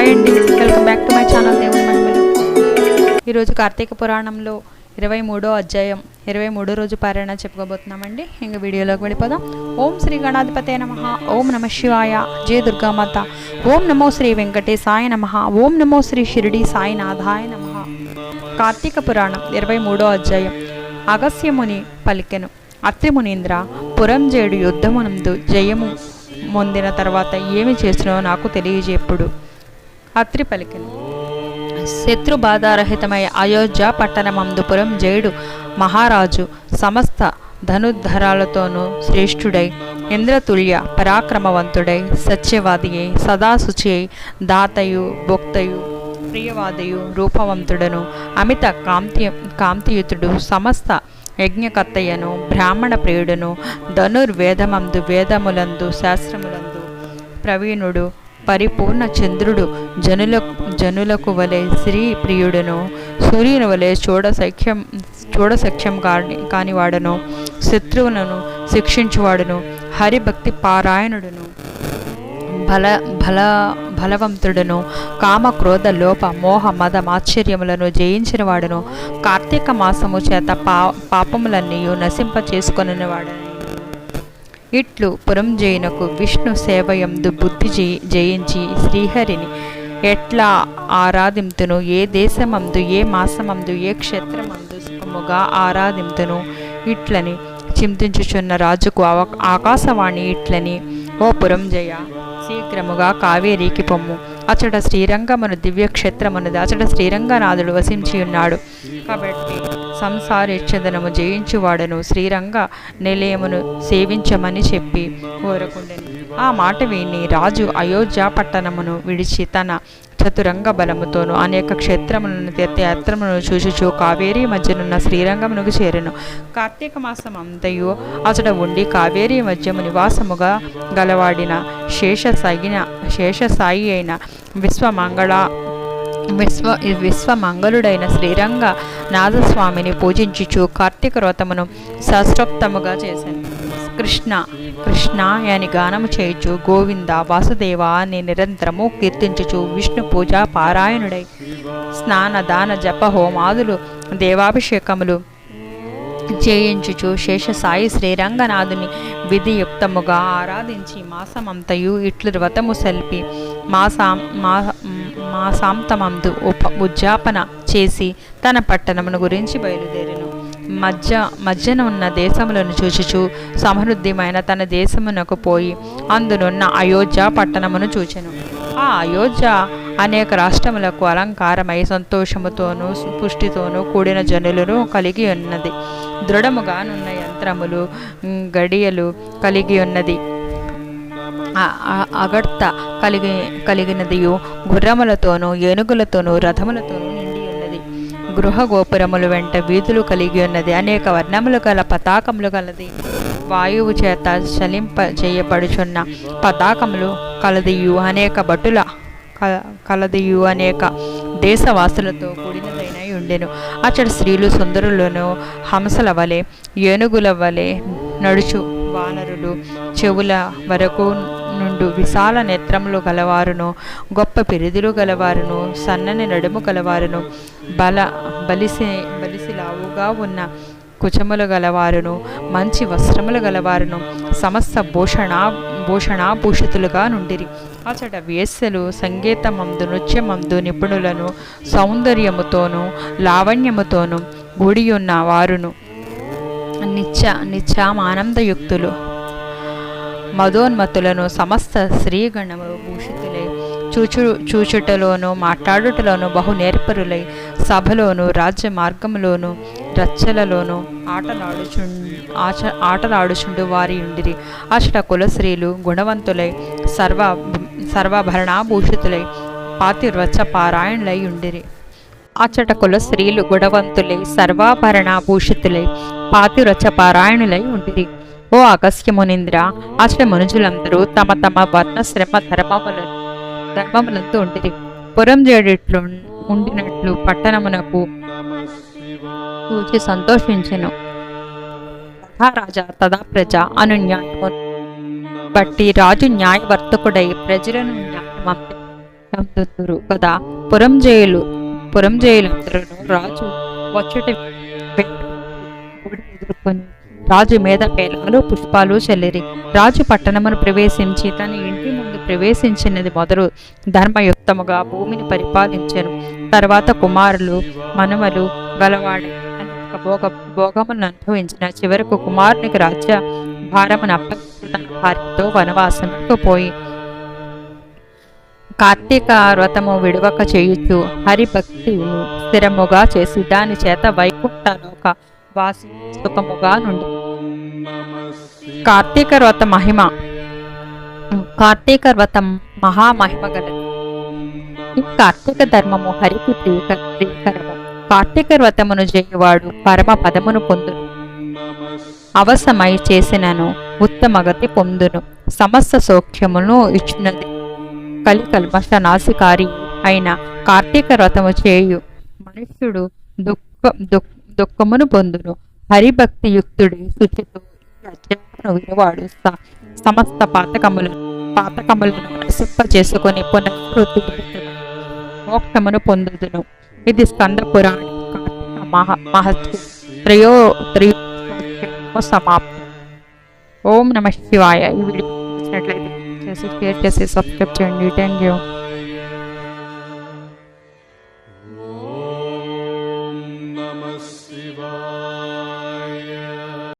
Hi అండి welcome back to my channel దేవుని మహిమలు ఈరోజు కార్తీక పురాణంలో ఇరవై మూడో అధ్యాయం ఇరవై మూడో రోజు పారాయణ చెప్పుకోబోతున్నామండి. ఇంక వీడియోలోకి వెళ్ళిపోదాం. ఓం శ్రీ గణాధిపతే నమ ఓం నమ శివాయ జయ దుర్గామాత ఓం నమో శ్రీ వెంకటేశాయ నమ ఓం నమో శ్రీ షిరిడి సాయినాథాయ నమ. కార్తీక పురాణం ఇరవై మూడో అధ్యాయం. అగస్యముని పలికెను. అత్రిమునీంద్ర పురంజేడు యుద్ధమునందు జయము పొందిన తర్వాత ఏమి చేసినో నాకు తెలియజెప్పుడు. అత్రి పలికెను శత్రు బాధారహితమై అయోధ్య పట్టణమందుపురం జయుడు మహారాజు సమస్త ధనుద్ధరాలతోనూ శ్రేష్ఠుడై ఇంద్రతుల్య పరాక్రమవంతుడై సత్యవాది అయి సదాశుచి అయి దాతయు భోక్తయు ప్రియవాదయు రూపవంతుడను అమిత కాంతి కాంతియుతుడు సమస్త యజ్ఞకర్తయ్యను బ్రాహ్మణ ప్రియుడను ధనుర్వేదమందు వేదములందు శాస్త్రములందు ప్రవీణుడు పరిపూర్ణ చంద్రుడు జనుల జనులకు వలె శ్రీ ప్రియుడను. సూర్యుని వలె చూడసఖ్యం చూడసఖ్యం కాని కానివాడను. శత్రువులను శిక్షించువాడును. హరిభక్తి పారాయణుడును. బల బల బలవంతుడును. కామ క్రోధ లోప మోహ మద మాశ్చర్యములను జయించిన వాడును కార్తీక మాసము చేత పా పాపములన్నీ నశింప చేసుకొనినవాడు ఇట్లు పురంజయునకు విష్ణు సేవయందు బుద్ధి జయించి శ్రీహరిని ఎట్లా ఆరాధింతును? ఏ దేశమందు ఏ మాసమందు ఏ క్షేత్రమందు సుఖముగా ఆరాధింతును? ఇట్లని చింతించుచున్న రాజుకు అవ- ఆకాశవాణి ఇట్లని ఓ పురంజయ శీఘ్రముగా కావేరీకి పొమ్ము. అచట శ్రీరంగమును దివ్యక్షేత్రమును అచట శ్రీరంగనాథుడు వసించి ఉన్నాడు కాబట్టి సంసారేచ్ఛదనము జయించువాడను శ్రీరంగ నిలయమును సేవించమని చెప్పి కోరకుండెను. ఆ మాట విని రాజు అయోధ్య పట్టణమును విడిచి తన చతురంగ బలముతోను అనేక క్షేత్రములను తీర్థయాత్రములను చూచుచు కావేరీ మధ్యనున్న శ్రీరంగమునకు చేరెను. కార్తీక మాసం అంతయు అతడ ఉండి కావేరీ మధ్యము నివాసముగా గలవాడిన శేషసాగిన శేషసాయి అయిన విశ్వమంగళ విశ్వ విశ్వమంగళుడైన శ్రీరంగ నాథస్వామిని పూజించుచు కార్తీక వ్రతమును శాస్త్రోక్తముగా చేశాను. కృష్ణ కృష్ణ అని గానము చేయుచు గోవింద వాసుదేవ అని నిరంతరము కీర్తించుచు విష్ణు పూజ పారాయణుడై స్నాన దాన జప హోమాదులు దేవాభిషేకములు చేయించుచు శేషసాయి శ్రీరంగనాథుని విధియుక్తముగా ఆరాధించి మాసమంతయు ఇట్లు వ్రతము సెల్పి. మాసా మా మాసాంతమందు ఉప ఉజ్జాపన చేసి తన పట్టణమును గురించి బయలుదేరెను. మధ్య మధ్యన ఉన్న దేశములను చూచుచు సమృద్ధిమైన తన దేశమునకు పోయి అందునున్న అయోధ్య పట్టణమును చూచెను. ఆ అయోధ్య అనేక రాష్ట్రములకు అలంకారమై సంతోషముతోనూ పుష్టితోనూ కూడిన జనులను కలిగి ఉన్నది. దృఢముగానున్న యంత్రములు గడియలు కలిగి ఉన్నది. అగడ్త అగర్త కలిగి కలిగినదియు గుర్రములతోనూ ఏనుగులతోనూ రథములతోనూ నిండి ఉన్నది. గృహ గోపురములు వెంట వీధులు కలిగి ఉన్నది. అనేక వర్ణములు గల పతాకములు గలది. వాయువు చేత చలింప చేయబడుచున్న పతాకములు కలదియు అనేక భటుల క- కలదియు అనేక దేశవాసులతో కూడిన ఉండెను అచ్చట స్త్రీలు సుందరులను హంసల వలె ఏనుగుల వలె నడుచు వానరులు చెవుల వరకు నుండు విశాల నేత్రములు గలవారును గొప్ప పిరిదులు గలవారును సన్నని నడుము గలవారును బల బలిసి బలిసిలావుగా ఉన్న కుచములు గలవారును మంచి వస్త్రములు గలవారును సమస్త భూషణా భూషణాభూషితులుగా నుండిరి. అచట వేశ్యలు సంగీతమందు నృత్యమందు నిపుణులను సౌందర్యముతోనూ లావణ్యముతోనూ గుడియున్న వారును. నిత్య నిత్యామానందయుక్తులు. మదోన్మతులను సమస్త శ్రీగణము భూషితులై. చూచు చూచుటలోను మాట్లాడుటలోను బహు నేర్పరులై. సభలోను రాజ్య మార్గంలోను రచ్చలలోనూ ఆటలాడుచు ఆచ ఆటలాడుచుండు వారి ఉండిరి అచట కుల స్త్రీలు గుణవంతులై సర్వ సర్వభరణాభూషితులై పాతివ్రచ పారాయణులై ఉండిరి అచట కుల స్త్రీలు గుణవంతులై సర్వాభరణాభూషితులై పాతివ్రచ్చ పారాయణులై ఉండిరి ఓ అగస్యమునింద్ర అచట మునుజులందరూ తమ తమ వర్ణ శ్రమ ధర్మముల ధర్మములందు ఉండిరి. పురం జేడిట్లు ఉండినట్లు పట్టణమునకు చూచి సంతోషించెను. రాజా తదా ప్రజ అను న్యాయము బట్టి రాజు న్యాయవర్తకుడై ప్రజలను న్యాయమంత కదా. పురం జైలు పురం జైలందరూ రాజు వచ్చుట ఎదుర్కొని రాజు మీద పేలాలు పుష్పాలు చెల్లిరి. రాజు పట్టణమును ప్రవేశించి తన ఇంటి ముందు ప్రవేశించినది మొదలు ధర్మయుక్తముగా భూమిని పరిపాలించను. తర్వాత కుమారులు మనవలు గలవాడు భోగ భోగమును అనుభవించిన చివరకు కుమారునికి రాజ్య భారమును అప్పగించి తన భార్యతో వనవాసముకు పోయి కార్తీక వ్రతము విడవక చేయుచు హరిభక్తి స్థిరముగా చేసి దాని చేత వైకుంఠలోక వాసి సుఖముగా నుండి కార్తీక వ్రత మహిమ కార్తీక వ్రతం మహామహిమ గలది. ఈ కార్తీక ధర్మము హరికి ప్రియక ప్రియకరము కార్తీక వ్రతమును చేయువాడు పరమ పదమును పొందును. అవసమై చేసినను ఉత్తమగతి పొందును. సమస్త సౌఖ్యమును ఇచ్చినది కలి కల్మష అయిన కార్తీక వ్రతము చేయు. మనుష్యుడు దుఃఖ దుఃఖమును పొందును. హరిభక్తి యుక్తుడి శుచితో ఈ సమస్త పాతకములను పాతకములను నశింప చేసుకొని పునఃస్మృతి మోక్షమును పొందుదును. ఇది స్కంద పురాణ. కార్తీక మహ త్రయో త్రయో సమాప్తం. ఓం నమ శివాయ. ఈ వీడియో నచ్చినట్లయితే చేసి షేర్ చేసి సబ్స్క్రైబ్ చేయండి. Thank you